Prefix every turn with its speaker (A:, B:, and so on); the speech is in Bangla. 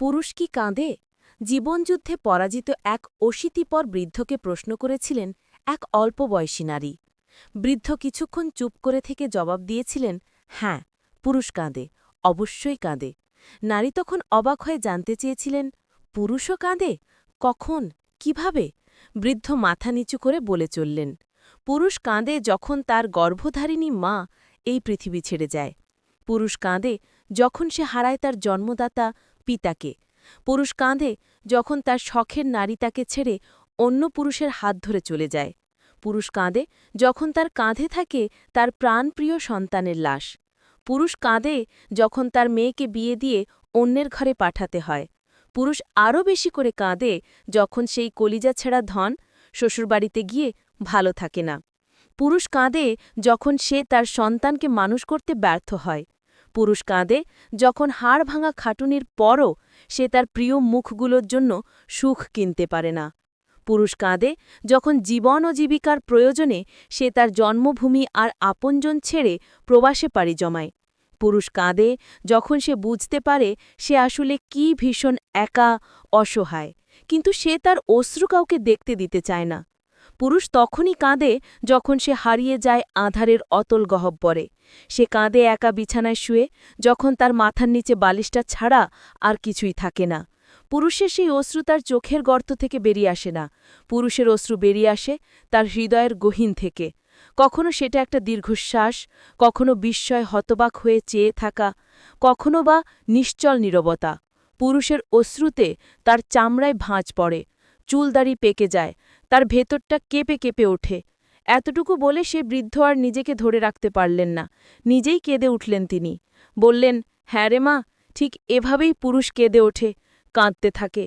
A: পুরুষ কি কাঁদে? জীবনযুদ্ধে পরাজিত এক অশীতিপর বৃদ্ধকে প্রশ্ন করেছিলেন এক অল্প বয়সী নারী। বৃদ্ধ কিছুক্ষণ চুপ করে থেকে জবাব দিয়েছিলেন হ্যাঁ পুরুষ কাঁদে, অবশ্যই কাঁদে। নারী তখন অবাক হয়ে জানতে চেয়েছিলেন, পুরুষও কাঁদে? কখন? কীভাবে? বৃদ্ধ মাথা নিচু করে বলে চললেন, পুরুষ কাঁদে যখন তার গর্ভধারিণী মা এই পৃথিবী ছেড়ে যায়। পুরুষ কাঁদে যখন সে হারায় তার জন্মদাতা পিতাকে। পুরুষ কাঁদে যখন তার শখের নারী তাকে ছেড়ে অন্য পুরুষের হাত ধরে চলে যায়। পুরুষ কাঁদে যখন তার কাঁধে থাকে তার প্রাণপ্রিয় সন্তানের লাশ। পুরুষ কাঁদে যখন তার মেয়েকে বিয়ে দিয়ে অন্যের ঘরে পাঠাতে হয়। পুরুষ আরও বেশি করে কাঁদে যখন সেই কলিজা ছেঁড়া ধন শ্বশুরবাড়িতে গিয়ে ভালো থাকে না। পুরুষ কাঁদে যখন সে তার সন্তানকে মানুষ করতে ব্যর্থ হয় পুরুষ কাঁদে যখন হাড় ভাঙা খাটুনির পরও সে তার প্রিয় মুখগুলোর জন্য সুখ কিনতে পারে না। পুরুষ কাঁদে যখন জীবন ও জীবিকার প্রয়োজনে সে তার জন্মভূমি আর আপনজন ছেড়ে প্রবাসে পাড়ি জমায়। পুরুষ কাঁদে যখন সে বুঝতে পারে সে আসলে কি ভীষণ একা, অসহায়, কিন্তু সে তার অশ্রু কাউকে দেখতে দিতে চায় না। পুরুষ তখনই কাঁদে যখন সে হারিয়ে যায় আধারের অতল গহব্বরে। সে কাঁদে একা বিছানায় শুয়ে যখন তার মাথার নিচে বালিশটা ছাড়া আর কিছুই থাকে না। পুরুষের সেই অশ্রু তার চোখের গর্ত থেকে বেরিয়ে আসে না। পুরুষের অশ্রু বেরিয়ে আসে তার হৃদয়ের গহীন থেকে। কখনো সেটা একটা দীর্ঘশ্বাস, কখনো বিস্ময় হতবাক হয়ে চেয়ে থাকা, কখনো বা নিশ্চল নীরবতা। পুরুষের অশ্রুতে তার চামড়ায় ভাঁজ পড়ে চুলদাড়ি পেকে যায় তার ভেতরটা কেঁপে কেঁপে ওঠে। এতটুকু বলে সে বৃদ্ধ আর নিজেকে ধরে রাখতে পারলেন না। নিজেই কেঁদে উঠলেন তিনি। বললেন হ্যাঁ রে মা, ঠিক এভাবেই পুরুষ কেঁদে ওঠে, কাঁদতে থাকে।